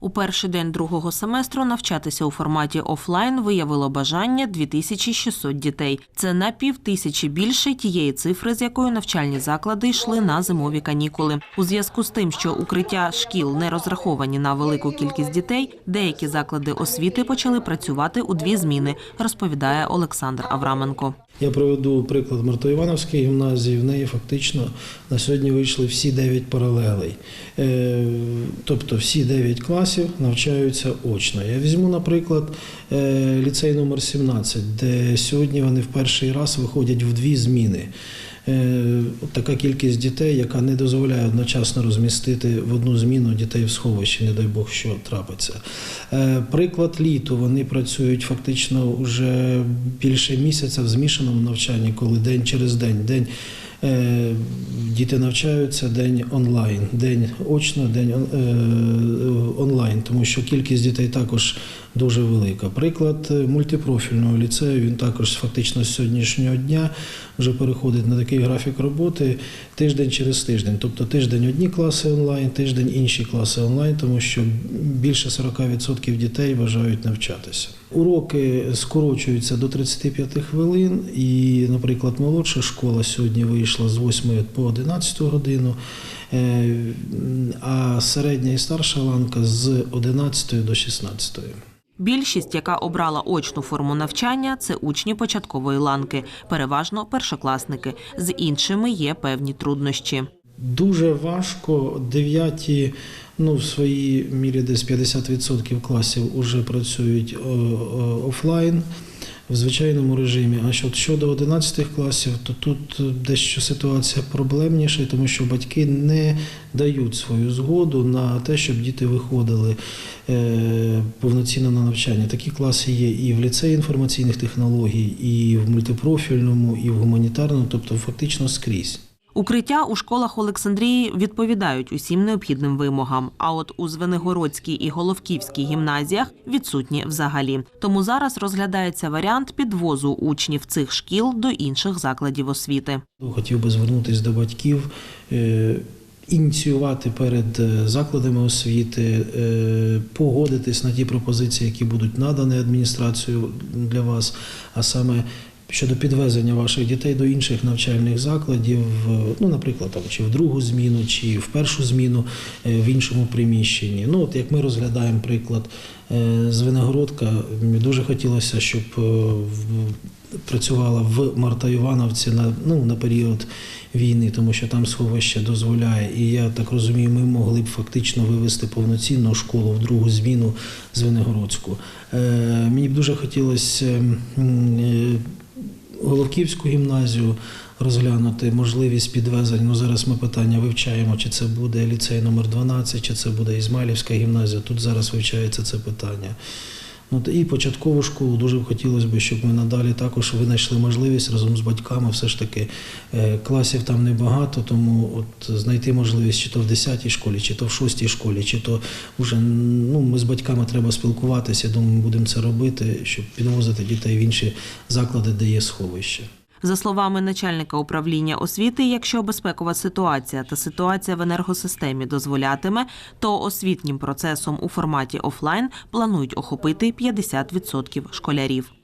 У перший день другого семестру навчатися у форматі офлайн виявило бажання 2600 дітей. Це на півтисячі більше тієї цифри, з якою навчальні заклади йшли на зимові канікули. У зв'язку з тим, що укриття шкіл не розраховані на велику кількість дітей, деякі заклади освіти почали працювати у дві зміни, розповідає Олександр Авраменко. Я проведу приклад Мартоівановської гімназії. В неї фактично на сьогодні вийшли всі 9 паралелей. Тобто всі 9 класів навчаються очно. Я візьму, наприклад, е, ліцей номер 17, де сьогодні вони в перший раз виходять в дві зміни. Е, Така кількість дітей, яка не дозволяє одночасно розмістити в одну зміну дітей в сховищі, не дай Бог, що трапиться. Е, Приклад літу. Вони працюють фактично вже більше місяця в змішаному навчанні, коли день через день. день Діти навчаються день онлайн, день очно, день е, онлайн, тому що кількість дітей також дуже велика. Приклад е, мультипрофільного ліцею він також фактично з сьогоднішнього дня вже переходить на такий графік роботи тиждень через тиждень. Тобто тиждень одні класи онлайн, тиждень інші класи онлайн, тому що більше 40% дітей бажають навчатися. Уроки скорочуються до 35 хвилин, і, наприклад, молодша школа сьогодні вийшла з 8 по 11 годину, е, а середня і старша ланка з 11 до 16. Більшість, яка обрала очну форму навчання, це учні початкової ланки, переважно першокласники. З іншими є певні труднощі. Дуже важко дев'яті, ну в своїй мірі десь 50% класів вже працюють е, е, офлайн в звичайному режимі. А що- щодо 11 класів, то тут дещо ситуація проблемніша, тому що батьки не дають свою згоду на те, щоб діти виходили е, повноцінно на навчання. Такі класи є і в ліцеї інформаційних технологій, і в мультипрофільному, і в гуманітарному, тобто фактично скрізь. Укриття у школах Олександрії відповідають усім необхідним вимогам. А от у Звенигородській і Головківській гімназіях відсутні взагалі. Тому зараз розглядається варіант підвозу учнів цих шкіл до інших закладів освіти. Хотів би звернутися до батьків, е, ініціювати перед е, закладами освіти, е, погодитись на ті пропозиції, які будуть надані адміністрацією для вас, а саме щодо підвезення ваших дітей до інших навчальних закладів, ну, наприклад, там, чи в другу зміну, чи в першу зміну е, в іншому приміщенні. Ну, от як ми розглядаємо приклад е, з Виногородка, дуже хотілося, щоб е, працювала в Марта Івановці на, ну, на період війни, тому що там сховище дозволяє. І я так розумію, ми могли б фактично вивести повноцінну школу в другу зміну з Виногородську. Е, мені б дуже хотілося е, Головківську гімназію розглянути можливість підвезень. Ну зараз ми питання вивчаємо, чи це буде ліцей номер 12, чи це буде Ізмайлівська гімназія. Тут зараз вивчається це питання. Ну, і початкову школу дуже б хотілося б, щоб ми надалі також винайшли можливість разом з батьками. Все ж таки е, класів там небагато, тому от знайти можливість чи то в 10 школі, чи то в 6 школі, чи то вже ну, ми з батьками треба спілкуватися. Я думаю, ми будемо це робити, щоб підвозити дітей в інші заклади, де є сховище. За словами начальника управління освіти, якщо безпекова ситуація та ситуація в енергосистемі дозволятиме, то освітнім процесом у форматі офлайн планують охопити 50% школярів.